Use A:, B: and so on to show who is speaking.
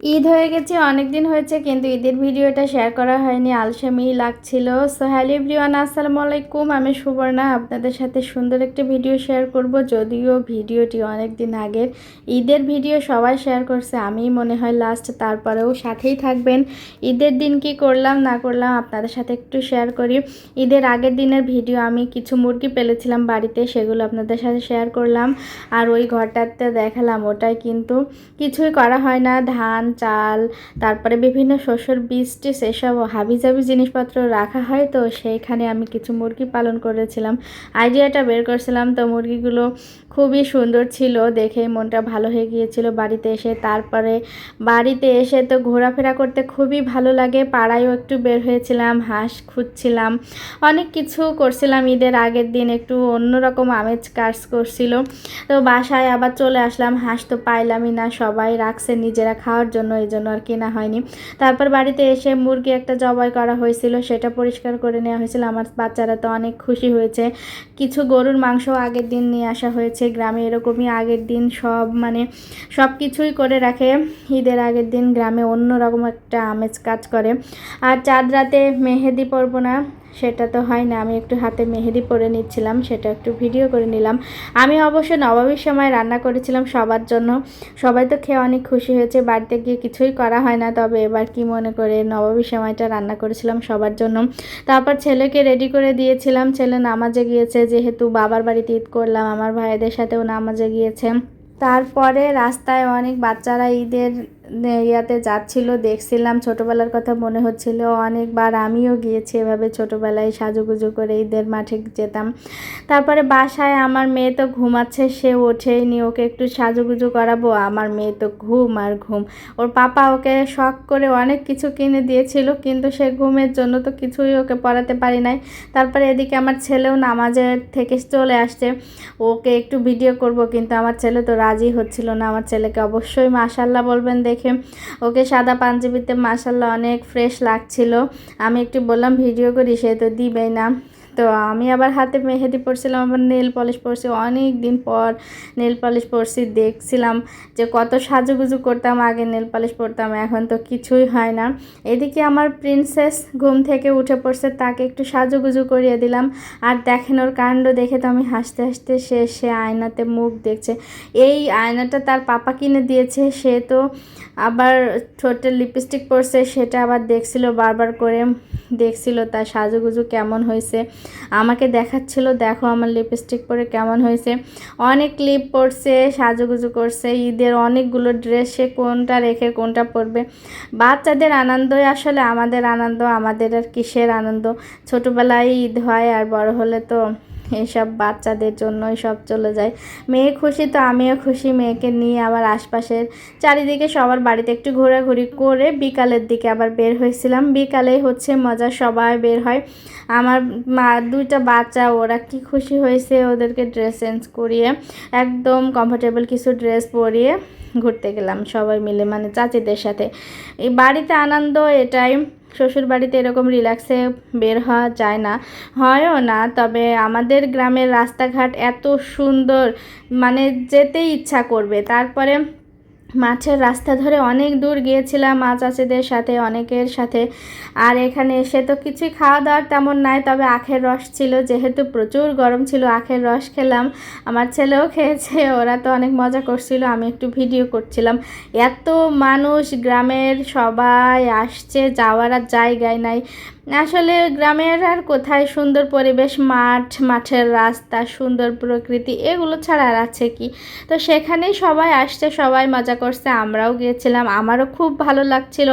A: ঈদ হয়ে গেছে অনেক দিন হয়েছে, কিন্তু ঈদের ভিডিওটা শেয়ার করা হয়নি আলসামি লাগছিল। সো হ্যালো এভরিওয়ান আসসালামু আলাইকুম, আমি সুবর্ণা, আপনাদের সাথে সুন্দর একটি ভিডিও শেয়ার করব। যদিও ভিডিওটি অনেক দিন আগের ঈদের ভিডিও সবাই শেয়ার করছে আমি মনে হয় লাস্ট তারপরেও সাথেই থাকবেন। ঈদের দিন কি করলাম, না করলাম, আপনাদের সাথে একটু শেয়ার করি। ঈদের আগের দিনের ভিডিও আমি কিছু মুরগি পেলেছিলাম বাড়িতে, সেগুলো আপনাদের সাথে শেয়ার করলাম। আর ওই ঘরটাতে দেখালাম, ওটাই কিন্তু কিছুই করা হয় না, ধান চাল, তারপরে বিভিন্ন শস্যর বীজ টিজ এসব হাবিজাবি জিনিসপত্র রাখা হয়। তো সেইখানে আমি কিছু মুরগি পালন করেছিলাম। আইডিয়াটা বের করছিলাম। তো মুরগিগুলো খুবই সুন্দর ছিল। দেখে মনটা ভালো হয়ে গিয়েছিল বাড়িতে এসে। তারপরে বাড়িতে এসে তো ঘোরাফেরা করতে খুবই ভালো লাগে। পাড়ায়ও একটু বের হয়েছিলাম, হাঁস খুঁজছিলাম। অনেক কিছু করছিলাম। ঈদের আগের দিন একটু অন্যরকম আমেজ কাজ করছিল। তো বাসায় আবার চলে আসলাম। হাঁস তো পাইলামই না। সবাই রাখছে নিজেরা, খাওয়ার জন্য এই জন্য আর কেনা হয়নি। তারপর বাড়িতে এসে মুরগি একটা জবাই করা হয়েছিল, সেটা পরিষ্কার করে নেওয়া হয়েছিল। আমার বাচ্চারা তো অনেক খুশি হয়েছে। কিছু গরুর মাংস আগের দিন নিয়ে আসা হয়েছে। গ্রামে এরকমই আগের দিন সব মানে সব কিছুই করে রাখে। ঈদের আগের দিন গ্রামে অন্যরকম একটা আমেজ কাজ করে। আর চাঁদ রাতে মেহেদি পরবো না। সেটা তো হয় না। আমি একটু হাতে মেহেদি পরে নিচ্ছিলাম, সেটা একটু ভিডিও করে নিলাম। আমি অবশ্য নবাবের সময় রান্না করেছিলাম সবার জন্য। সবাই তো খেয়ে অনেক খুশি হয়েছে, বাড়িতে গিয়ে কিছুই করা হয় না। তবে এবার কি মনে করে নবাবী সময়টা রান্না করেছিলাম সবার জন্য। তারপর ছেলেকে রেডি করে দিয়েছিলাম। ছেলে নামাজে গিয়েছে, যেহেতু বাবার বাড়িতে ঈদ করলাম, আমার ভাইদের সাথেও নামাজে গিয়েছে। তারপরে রাস্তায় অনেক বাচ্চারা ঈদের ইয়াতে যাচ্ছিল, দেখছিলাম ছোটোবেলার কথা মনে হচ্ছিল। অনেকবার আমিও গিয়েছি এভাবে ছোটোবেলায় সাজুগুজু করে ঈদের মাঠে যেতাম। তারপরে বাসায় আমার মেয়ে তো ঘুমাচ্ছে, সে ওঠেই নি ওকে একটু সাজুগুজু করাবো। আমার মেয়ে তো ঘুম আর ঘুম। ওর পাপা ওকে শখ করে অনেক কিছু কিনে দিয়েছিল, কিন্তু সে ঘুমের জন্য তো কিছুই ওকে পড়াতে পারি নাই। তারপরে এদিকে আমার ছেলেও নামাজের থেকে চলে আসছে। ওকে একটু ভিডিও করব, কিন্তু আমার ছেলে তো রাজি হচ্ছিল না। আমার ছেলেকে অবশ্যই মাশাল্লাহ বলবেন, দেখে ওকে সাদা পাঞ্জাবিতে মাসাল্লাহ অনেক ফ্রেশ লাগছিল। আমি একটু বললাম, ভিডিও করি সে তো দিবেই না। তো আমি আবার হাতে মেহেদি পরছিলাম, আবার নেল পলিশ পরছি। অনেক দিন পর নেল পলিশ পরছি, দেখছিলাম যে কত সাজুগুজু করতাম, আগে নেল পলিশ পরতাম, এখন তো কিছুই হয় না। এদিকে আমার প্রিন্সেস ঘুম থেকে উঠে পড়ছে, তাকে একটু সাজুগুজু করিয়ে দিলাম। আর দেখেন ওর কাণ্ড দেখে তো আমি হাসতে হাসতে সে সে আয়নাতে মুখ দেখছে। এই আয়নাটা তার পাপা কিনে দিয়েছে, সে তো আবার ঠোঁটের লিপস্টিক পরছে, সেটা আবার দেখছিল, বারবার করে দেখছিল তার সাজুগুজু কেমন হয়েছে। আমাকে দেখাচ্ছিল, দেখো আমার লিপস্টিক পরে কেমন হয়েছে। অনেক ক্লিপ পরছে, সাজুগুজু করছে, ঈদের অনেকগুলো ড্রেস সে কোনটা রেখে কোনটা পরবে। বাচ্চাদের আনন্দই আসলে আমাদের আনন্দ, আমাদের আর কিসের আনন্দ? ছোটোবেলায় ঈদ হয় আর বড় হলে তো এসব বাচ্চাদের জন্যই সব চলে যায়। মেয়ে খুশি তো আমিও খুশি। মেয়েকে নিয়ে আবার আশপাশের চারিদিকে সবার বাড়িতে একটু ঘোরাঘুরি করে বিকালের দিকে আবার বের হয়েছিলাম। বিকালে হচ্ছে মজা, সবাই বের হয়। আমার মা, দুইটা বাচ্চা, ওরা কি খুশি হয়েছে ওদেরকে ড্রেস চেঞ্জ করিয়ে, একদম কমফোর্টেবল কিছু ড্রেস পরিয়ে ঘুরতে গেলাম সবাই মিলে মানে চাচিদের সাথে। এই বাড়িতে আনন্দ এটাই শ্বশুর বাড়িতে এরকম রিল্যাক্সে বের হওয়া যায় না, হয়ও না, তবে আমাদের গ্রামের রাস্তাঘাট এত সুন্দর মানে যেতেই ইচ্ছা করবে। তারপরে মাছের রাস্তা ধরে অনেক দূর গিয়েছিলাম মাছ চাচিদের সাথে, অনেকের সাথে। আর এখানে এসে তো কিছুই খাওয়া দাওয়ার তেমন নাই, তবে আখের রস ছিল, যেহেতু প্রচুর গরম ছিল, আখের রস খেলাম। আমার ছেলেও খেয়েছে, ওরা তো অনেক মজা করছিল, আমি একটু ভিডিও করছিলাম। এত মানুষ, গ্রামের সবাই আসছে, যাওয়ার আর জায়গায় নাই। আসলে গ্রামের আর কোথায় সুন্দর পরিবেশ, মাঠ, মাঠের রাস্তা, সুন্দর প্রকৃতি, এগুলো ছাড়া আর আছে কি? তো সেখানেই সবাই আসছে, সবাই মজা করছে, আমরাও গিয়েছিলাম, আমারও খুব ভালো লাগছিল।